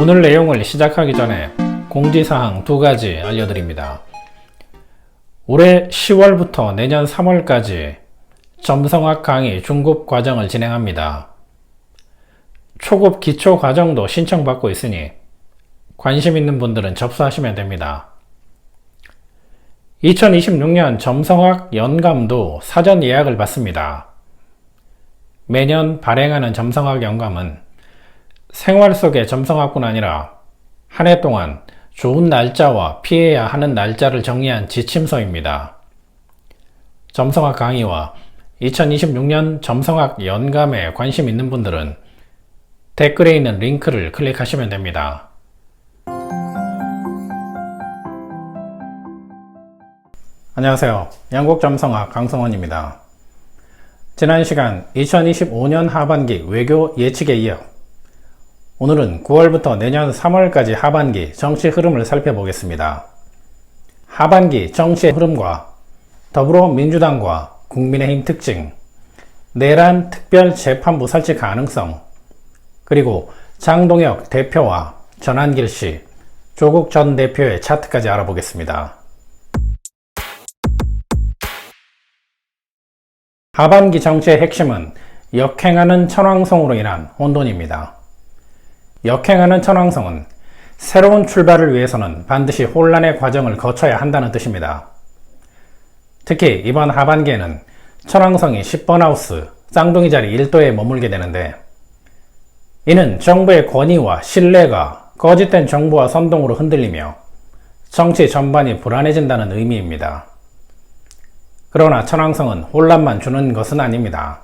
오늘 내용을 시작하기 전에 공지사항 두 가지 알려드립니다. 올해 10월부터 내년 3월까지 점성학 강의 중급 과정을 진행합니다. 초급 기초 과정도 신청받고 있으니 관심 있는 분들은 접수하시면 됩니다. 2026년 점성학 연감도 사전 예약을 받습니다. 매년 발행하는 점성학 연감은 생활 속의 점성학뿐 아니라 한 해 동안 좋은 날짜와 피해야 하는 날짜를 정리한 지침서입니다. 점성학 강의와 2026년 점성학 연감에 관심 있는 분들은 댓글에 있는 링크를 클릭하시면 됩니다. 안녕하세요. 양국점성학 강성원입니다. 지난 시간 2025년 하반기 외교 예측에 이어 오늘은 9월부터 내년 3월까지 하반기 정치 흐름을 살펴보겠습니다. 하반기 정치의 흐름과 더불어민주당과 국민의힘 특징, 내란 특별 재판부 설치 가능성, 그리고 장동혁 대표와 전한길 씨, 조국 전 대표의 차트까지 알아보겠습니다. 하반기 정치의 핵심은 역행하는 천왕성으로 인한 혼돈입니다. 역행하는 천왕성은 새로운 출발을 위해서는 반드시 혼란의 과정을 거쳐야 한다는 뜻입니다. 특히 이번 하반기에는 천왕성이 10번 하우스 쌍둥이 자리 1도에 머물게 되는데 이는 정부의 권위와 신뢰가 거짓된 정부와 선동으로 흔들리며 정치 전반이 불안해진다는 의미입니다. 그러나 천왕성은 혼란만 주는 것은 아닙니다.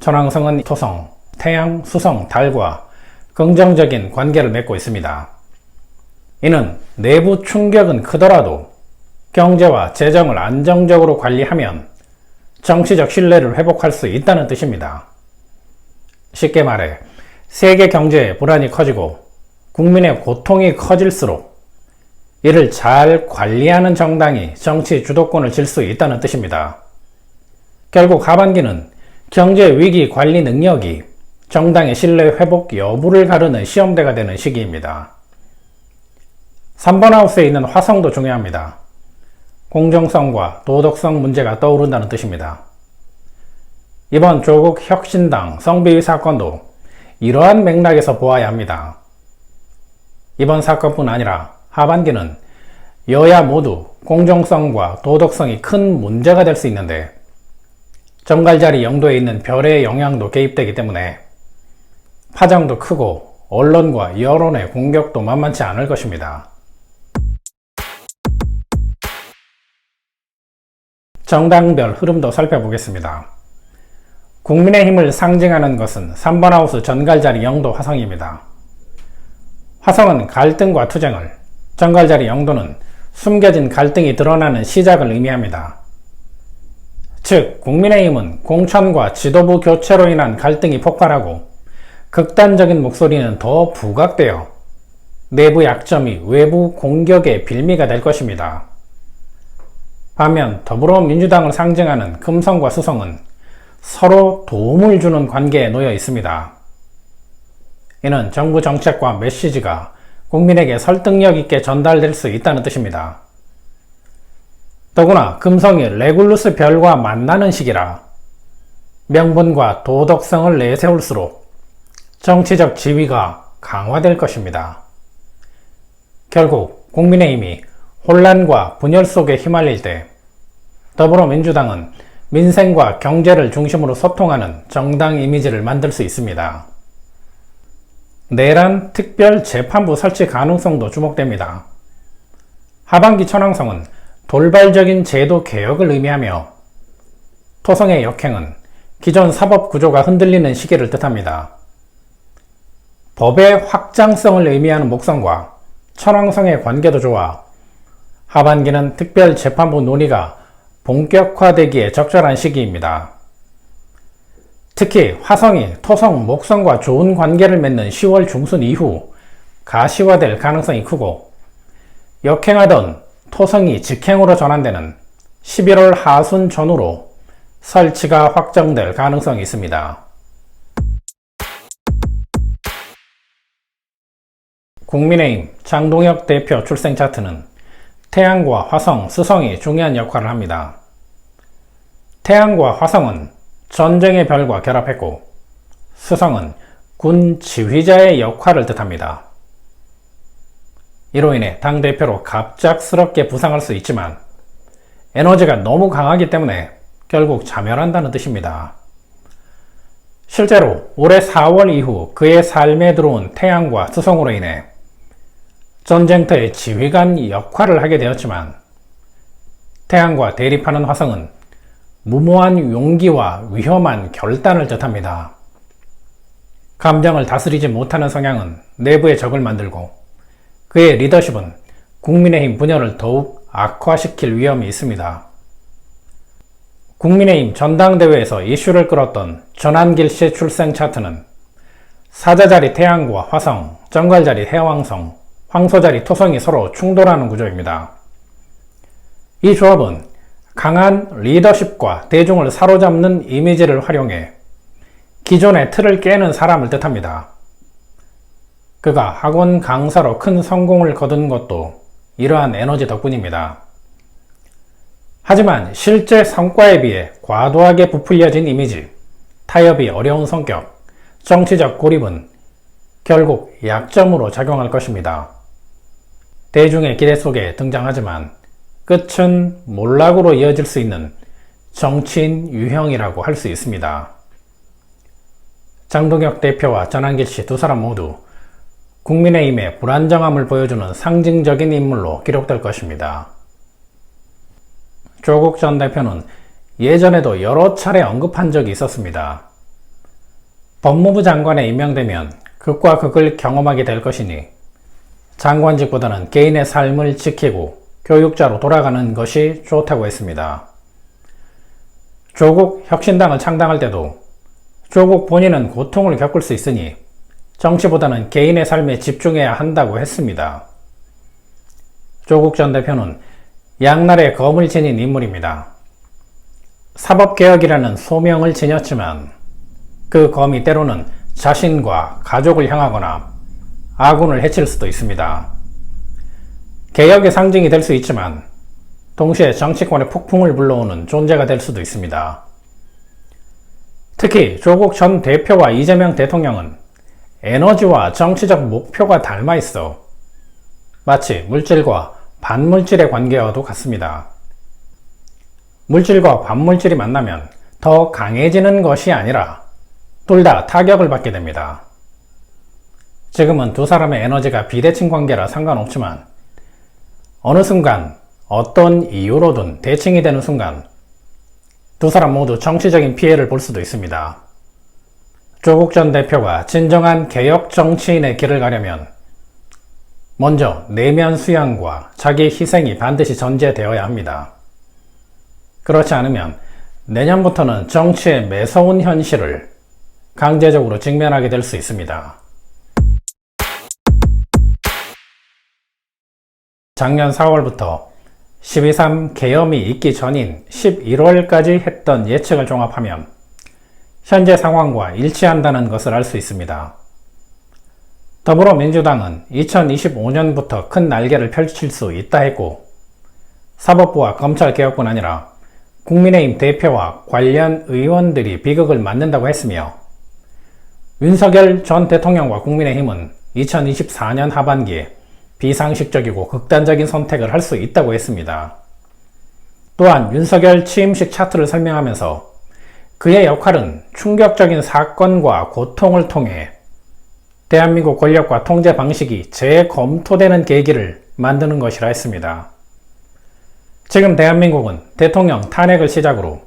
천왕성은 토성, 태양, 수성, 달과 긍정적인 관계를 맺고 있습니다. 이는 내부 충격은 크더라도 경제와 재정을 안정적으로 관리하면 정치적 신뢰를 회복할 수 있다는 뜻입니다. 쉽게 말해, 세계 경제의 불안이 커지고 국민의 고통이 커질수록 이를 잘 관리하는 정당이 정치 주도권을 질 수 있다는 뜻입니다. 결국 하반기는 경제 위기 관리 능력이 정당의 신뢰 회복 여부를 가르는 시험대가 되는 시기입니다. 3번 하우스에 있는 화성도 중요합니다. 공정성과 도덕성 문제가 떠오른다는 뜻입니다. 이번 조국 혁신당 성비위 사건도 이러한 맥락에서 보아야 합니다. 이번 사건뿐 아니라 하반기는 여야 모두 공정성과 도덕성이 큰 문제가 될 수 있는데 정갈자리 영도에 있는 별의 영향도 개입되기 때문에 파장도 크고 언론과 여론의 공격도 만만치 않을 것입니다. 정당별 흐름도 살펴보겠습니다. 국민의힘을 상징하는 것은 3번 하우스 전갈자리 영도 화성입니다. 화성은 갈등과 투쟁을, 전갈자리 영도는 숨겨진 갈등이 드러나는 시작을 의미합니다. 즉, 국민의힘은 공천과 지도부 교체로 인한 갈등이 폭발하고 극단적인 목소리는 더 부각되어 내부 약점이 외부 공격의 빌미가 될 것입니다. 반면 더불어민주당을 상징하는 금성과 수성은 서로 도움을 주는 관계에 놓여 있습니다. 이는 정부 정책과 메시지가 국민에게 설득력 있게 전달될 수 있다는 뜻입니다. 더구나 금성이 레굴루스 별과 만나는 시기라 명분과 도덕성을 내세울수록 정치적 지위가 강화될 것입니다. 결국 국민의힘이 혼란과 분열 속에 휘말릴 때 더불어민주당은 민생과 경제를 중심으로 소통하는 정당 이미지를 만들 수 있습니다. 내란 특별 재판부 설치 가능성도 주목됩니다. 하반기 천왕성은 돌발적인 제도 개혁을 의미하며 토성의 역행은 기존 사법 구조가 흔들리는 시기를 뜻합니다. 법의 확장성을 의미하는 목성과 천왕성의 관계도 좋아 하반기는 특별 재판부 논의가 본격화되기에 적절한 시기입니다. 특히 화성이 토성, 목성과 좋은 관계를 맺는 10월 중순 이후 가시화될 가능성이 크고 역행하던 토성이 직행으로 전환되는 11월 하순 전후로 설치가 확정될 가능성이 있습니다. 국민의힘 장동혁 대표 출생 차트는 태양과 화성, 수성이 중요한 역할을 합니다. 태양과 화성은 전쟁의 별과 결합했고 수성은 군 지휘자의 역할을 뜻합니다. 이로 인해 당대표로 갑작스럽게 부상할 수 있지만 에너지가 너무 강하기 때문에 결국 자멸한다는 뜻입니다. 실제로 올해 4월 이후 그의 삶에 들어온 태양과 수성으로 인해 전쟁터의 지휘관 역할을 하게 되었지만 태양과 대립하는 화성은 무모한 용기와 위험한 결단을 뜻합니다. 감정을 다스리지 못하는 성향은 내부의 적을 만들고 그의 리더십은 국민의힘 분열을 더욱 악화시킬 위험이 있습니다. 국민의힘 전당대회에서 이슈를 끌었던 전한길 씨 출생 차트는 사자자리 태양과 화성, 정갈자리 해왕성, 황소자리 토성이 서로 충돌하는 구조입니다. 이 조합은 강한 리더십과 대중을 사로잡는 이미지를 활용해 기존의 틀을 깨는 사람을 뜻합니다. 그가 학원 강사로 큰 성공을 거둔 것도 이러한 에너지 덕분입니다. 하지만 실제 성과에 비해 과도하게 부풀려진 이미지, 타협이 어려운 성격, 정치적 고립은 결국 약점으로 작용할 것입니다. 대중의 기대 속에 등장하지만 끝은 몰락으로 이어질 수 있는 정치인 유형이라고 할 수 있습니다. 장동혁 대표와 전한길 씨 두 사람 모두 국민의힘의 불안정함을 보여주는 상징적인 인물로 기록될 것입니다. 조국 전 대표는 예전에도 여러 차례 언급한 적이 있었습니다. 법무부 장관에 임명되면 극과 극을 경험하게 될 것이니 장관직보다는 개인의 삶을 지키고 교육자로 돌아가는 것이 좋다고 했습니다. 조국 혁신당을 창당할 때도 조국 본인은 고통을 겪을 수 있으니 정치보다는 개인의 삶에 집중해야 한다고 했습니다. 조국 전 대표는 양날의 검을 지닌 인물입니다. 사법개혁이라는 소명을 지녔지만 그 검이 때로는 자신과 가족을 향하거나 아군을 해칠 수도 있습니다. 개혁의 상징이 될 수 있지만 동시에 정치권의 폭풍을 불러오는 존재가 될 수도 있습니다. 특히 조국 전 대표와 이재명 대통령은 에너지와 정치적 목표가 닮아 있어 마치 물질과 반물질의 관계와도 같습니다. 물질과 반물질이 만나면 더 강해지는 것이 아니라 둘 다 타격을 받게 됩니다. 지금은 두 사람의 에너지가 비대칭 관계라 상관없지만 어느 순간 어떤 이유로든 대칭이 되는 순간 두 사람 모두 정치적인 피해를 볼 수도 있습니다. 조국 전 대표가 진정한 개혁 정치인의 길을 가려면 먼저 내면 수양과 자기 희생이 반드시 전제되어야 합니다. 그렇지 않으면 내년부터는 정치의 매서운 현실을 강제적으로 직면하게 될 수 있습니다. 작년 4월부터 12.3 계엄이 있기 전인 11월까지 했던 예측을 종합하면 현재 상황과 일치한다는 것을 알 수 있습니다. 더불어민주당은 2025년부터 큰 날개를 펼칠 수 있다 했고 사법부와 검찰 개혁뿐 아니라 국민의힘 대표와 관련 의원들이 비극을 맞는다고 했으며 윤석열 전 대통령과 국민의힘은 2024년 하반기에 비상식적이고 극단적인 선택을 할 수 있다고 했습니다. 또한 윤석열 취임식 차트를 설명하면서 그의 역할은 충격적인 사건과 고통을 통해 대한민국 권력과 통제 방식이 재검토되는 계기를 만드는 것이라 했습니다. 지금 대한민국은 대통령 탄핵을 시작으로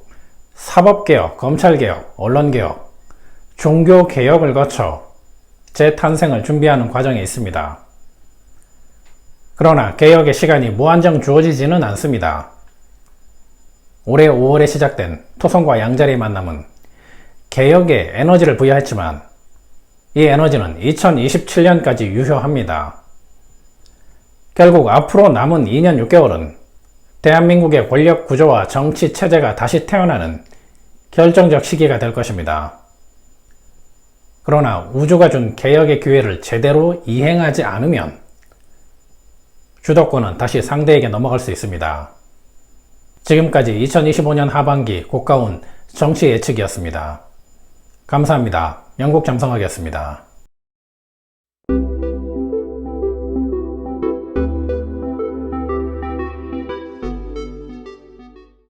사법개혁, 검찰개혁, 언론개혁, 종교개혁을 거쳐 재탄생을 준비하는 과정에 있습니다. 그러나 개혁의 시간이 무한정 주어지지는 않습니다. 올해 5월에 시작된 토성과 양자리의 만남은 개혁에 에너지를 부여했지만 이 에너지는 2027년까지 유효합니다. 결국 앞으로 남은 2년 6개월은 대한민국의 권력 구조와 정치 체제가 다시 태어나는 결정적 시기가 될 것입니다. 그러나 우주가 준 개혁의 기회를 제대로 이행하지 않으면 주도권은 다시 상대에게 넘어갈 수 있습니다. 지금까지 2025년 하반기 고가운 정치 예측이었습니다. 감사합니다. 영국 잠성학이었습니다.